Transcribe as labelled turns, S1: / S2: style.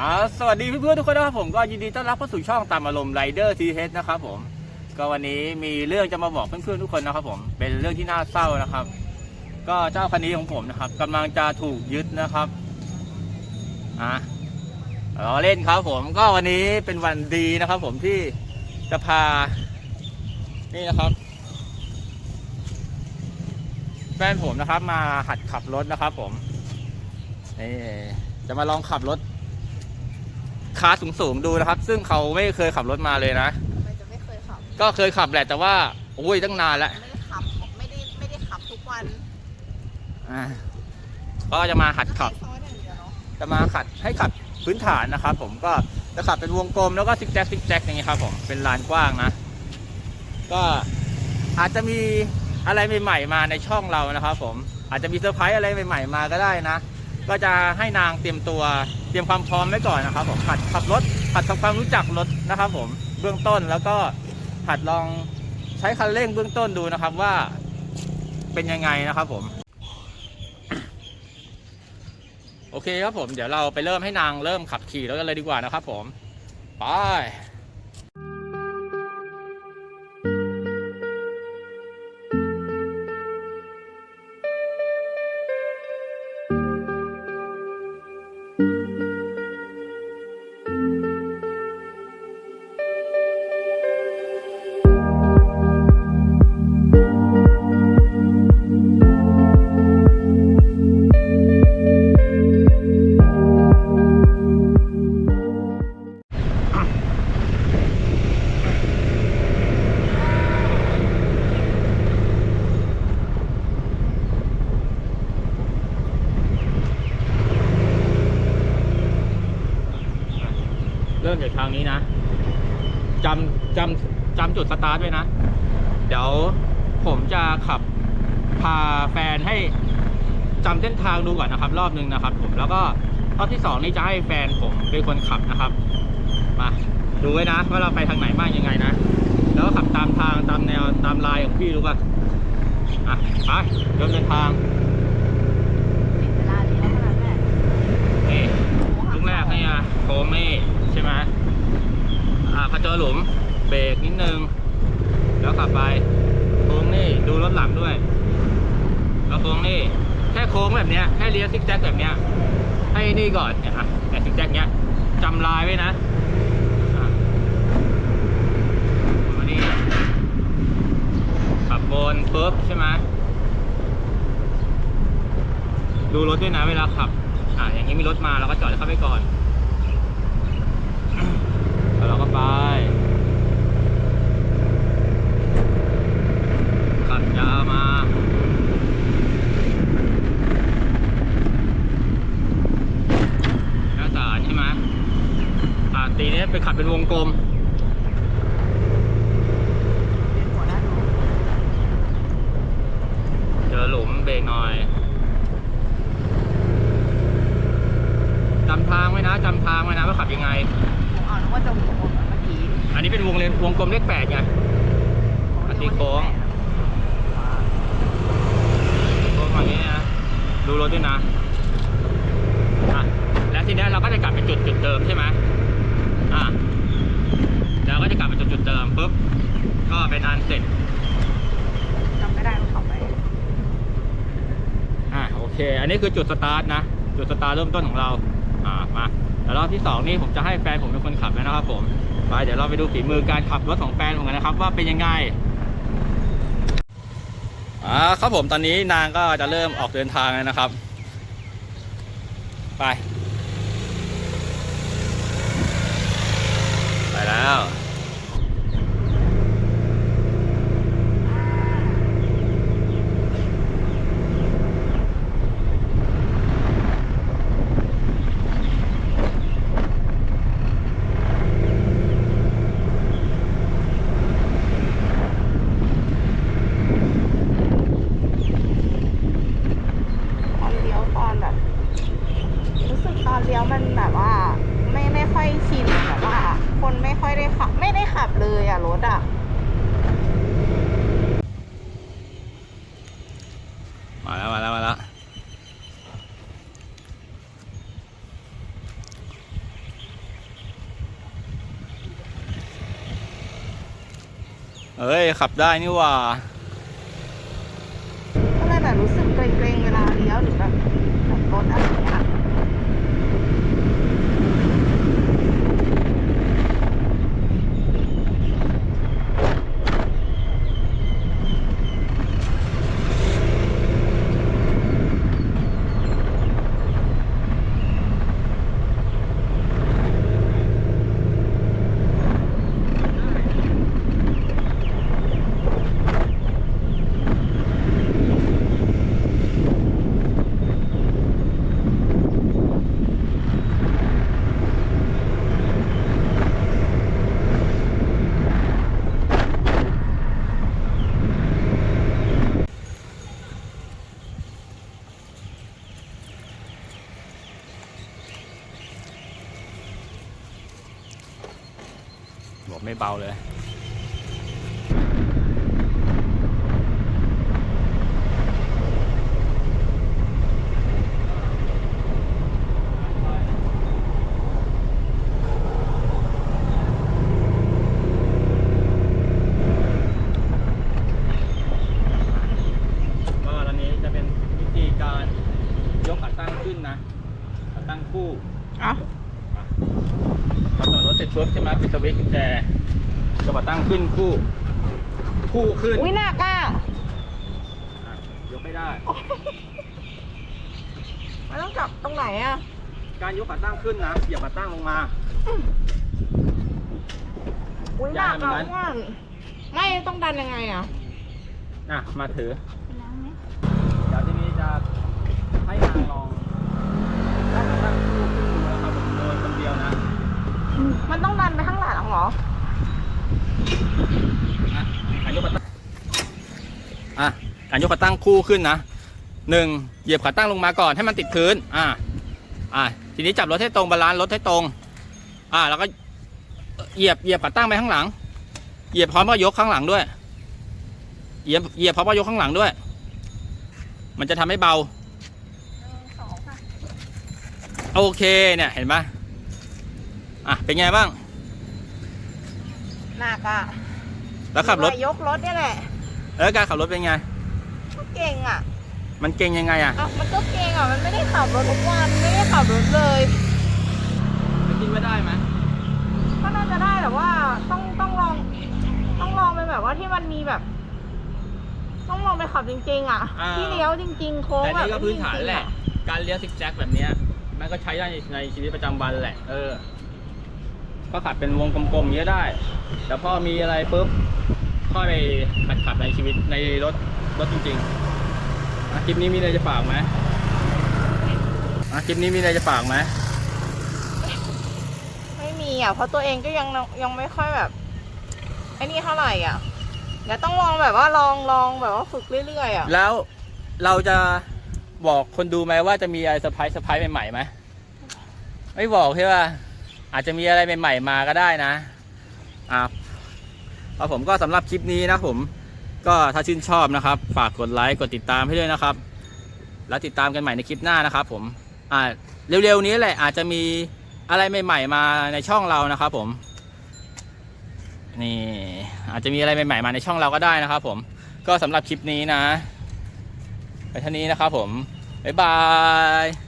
S1: อ่าสวัสดีเพื่อนๆทุกคนนะครับผมก็ยินดีต้อนรับเข้าสู่ช่องตามอารมณ์ไรเดอร์ทีเนะครับผม ก็วันนี้มีเรื่องจะมาบอกเพื่อนๆทุกคนนะครับ ผมเป็นเรื่องที่น่าเศร้านะครับ ก็เจ้าคันนี้ของผมนะครับกำลังจะถูกยึดนะครับอะเราเล่นครับผมก็วันนี้เป็นวันดีนะครับ ผมที่จะพา นี่นะครับ แฟนผมนะครับ มาหัดขับรถนะครับ ผมนี่จะมาลองขับรถ คาสูงสูงๆดูนะครับ ซึ่งเขาไม่เคยขับรถมาเลยนะ
S2: ทำไมจะไม่เคยขับ
S1: ก็เคยขับแหละแต่ว่าโอ้ยตั้งนานแล้ว
S2: ไม่ได้ขับ ไม่ได้ไม่ได้ขับทุกวัน
S1: อ่าก็จะมาหัดขับ
S2: ก็แค่ซ้อนอย่างเดียวเนาะ
S1: จะมาขัดให้ขับพื้นฐานนะครับผมก็จะขับเป็นวงกลมแล้วก็ซิกแซกซิกแซกอย่างนี้ครับผมเป็นลานกว้างนะ ก็อาจจะมีอะไรใหม่ๆมาในช่องเรานะครับผมอาจจะมีเซอร์ไพรส์อะไรใหม่ ๆ มาก็ได้นะ ก็จะให้นางเตรียมตัวเตรียมความพร้อมไว้ก่อนนะครับผมหัดขับรถหัดทำความรู้จักรถนะครับผมเบื้องต้นแล้วก็หัดลองใช้คันเร่งเบื้องต้นดูนะครับว่าเป็นยังไงนะครับผม โอเคครับผมเดี๋ยวเราไปเริ่มให้นางเริ่มขับขี่แล้วกันเลยดีกว่านะครับผม ไป ริ่มจากทางนี้นะจำจำจำจุดสตาร์ทไว้นะ เดี๋ยวผมจะขับพาแฟนให้จำเส้นทางดูก่อนนะครับ รอบนึงนะครับ ผมแล้วก็รอบที่สองนี่จะให้แฟนผมเป็นคนขับนะครับ มาดูไว้นะว่าเราไปทางไหนบ้างยังไงนะ แล้วก็ขับตามทางตามแนวตามลายของพี่รู้ป่ะอะไปเริ่มเดินทาง
S2: ถึงเวลานี้แล้วขนาดแม่
S1: นี่ลุกแรกนี่อะโค้งนี่ ใช่ไหมอ่าพอเจอหลุมเบรกนิดนึง แล้วขับไปโค้งนี่ดูรถหลังด้วย แล้วโค้งนี่แค่โค้งแบบเนี้ยแค่เลี้ยวซิกแซกแบบเนี้ยให้นี่ก่อนเนี่ยอะแต่ซิกแซกเนี้ยจำลายไว้นะอะมานี่ขับวนปุ๊บใช่ไหมดูรถด้วยนะเวลาขับอะอย่างนี้มีรถมาเราก็จอดเข้าไปก่อน ไป ขับยามาหน้าสารใช่ไหมอะตีนี้ไปขับเป็นวงกลม
S2: เป็นหัวหน้าดู
S1: เจอหลุมเบรกหน่อย จำทางไว้นะ จำทางไว้นะว่าขับยังไง
S2: ผมเอานึกว่าจะหัวผมเมื่อกี้
S1: อั นนี้เป็นวงเลนวงกลมเลขแปดไงอันนี้โค้งโค้งฝั่งนี้นะดูรถด้วยนะอะแล้วทีเนี้ยเราก็จะกลับไปจุดจุดเดิมใช่ไหมอะแล้วก็จะกลับไปจุดจุดเดิมปุ๊บก็เป็นอันเสร็จ
S2: จำไม่ได้ว่าขับไป
S1: อะโอเค อันนี้คือจุดสตาร์ทนะ จุดสตาร์ทเริ่มต้นของเรา อ่ามาแล้วรอบที่สองนี่ผมจะให้แฟนผมเป็นคนขับแล้วนะครับผมไปเดี๋ยวเราไปดูฝีมือการขับรถของแฟนผมกันนะครับ ว่าเป็นยังไงอ่าครับผมตอนนี้นางก็จะเริ่มออกเดินทางแล้วนะครับ ไป
S2: รถอะ
S1: มาแล้วมาแล้วมาแล้วเอ้ย ขับได้นี่ว่า
S2: ไม่
S1: เบาเลยก็ตอนนี้จะเป็นวิธีการยกขาตั้งขึ้นนะขาตั้งคู่
S2: อะ
S1: พอจอดรถเสร็จปุ๊บใช่ไหมปิดสวิตช์กุญแจจะมาตั้งขึ้นคู่ คู่ขึ้น
S2: อุ้ยหนักอะ
S1: อะยกไม่ได้
S2: มันต้องจับตรงไหนอะ
S1: การยกขาตั้งขึ้นนะอย่ามาตั้งลงมา
S2: อุ้ยหนัก
S1: ยาก
S2: อะ
S1: เหมือนกัน
S2: อ้วนไม่ต้องดันยังไงอะ
S1: อะ มาถือ เดี๋ยวทีนี้จะให้นางลองตั้ง มัน
S2: ต้องดันไปข้างหลังเหรอ
S1: อะการยกขาตั้งอะการยกขาตั้งคู่ขึ้นนะหนึ่งเหยียบขาตั้งลงมาก่อนให้มันติดพื้น อะอะทีนี้จับรถให้ตรงบาลานซ์รถให้ตรง อะแล้วก็เหยียบเหยียบขาตั้งไปข้างหลัง เหยียบพร้อมกับยกข้างหลังด้วย เหยียบเหยียบพร้อมกับยกข้างหลังด้วย มันจะทำให้เบา โอเคเนี่ยเห็นไหม อะเป็นไงบ้าง
S2: หนักอะ
S1: แล้วขับรถ
S2: ยกรถนี่แหละ
S1: แล้วการขับรถเป็นไง
S2: ก็เก่งอะ
S1: มันเก่งยังไงอะ
S2: อะมันก็เก่งอะ มันไม่ได้ขับรถทุกวัน ไม่ได้ขับรถเลย
S1: มันคิดว่าได้ไหม
S2: ก็น่าจะได้แต่ว่าต้องต้องลอง ต้องลองไปแบบว่าที่มันมีแบบ ต้องลองไปขับจริง ๆ อะที่เลี้ยวจริง ๆ โค้ง
S1: แต่
S2: แบบ
S1: นี่ก็พื้นฐานแหละ
S2: จริงๆอ
S1: การเลี้ยวซิกแซกแบบเนี้ยมันก็ใช้ได้ในชีวิตประจำวันแหละ เออ ก็ขับเป็นวงกลมๆอย่างเงี้ยได้ แต่พอมีอะไรปุ๊บค่อยไปขัดขับในชีวิตในรถรถจริงๆอะคลิปนี้มีอะไรจะฝากไหมอะคลิปนี้มีอะไรจะฝากไหม
S2: ไม่มีอะเพราะตัวเองก็ยังยังไม่ค่อยแบบไอ้นี่เท่าไหร่อะเดี๋ยวต้องลองแบบว่าลองลองแบบว่าฝึกเรื่อยๆอะ
S1: แล้วเราจะบอกคนดูไหมว่าจะมีอะไรเซอร์ไพรส์เซอร์ไพรส์ใหม่ๆไหมไม่บอกใช่ป่ะ อาจจะมีอะไรใหม่ๆมาก็ได้นะอ่าเอาผมก็สำหรับคลิปนี้นะผมก็ถ้าชื่นชอบนะครับ ฝากกดไลค์กดติดตามให้ด้วยนะครับ แล้วติดตามกันใหม่ในคลิปหน้านะครับ ผมอ่าเร็วๆนี้แหละอาจจะมีอะไรใหม่ๆมาในช่องเรานะครับ ผม นี่ อาจจะมีอะไรใหม่ๆมาในช่องเราก็ได้นะครับ ผมก็สำหรับคลิปนี้นะไปเท่านี้นะครับ ผมบ๊ายบาย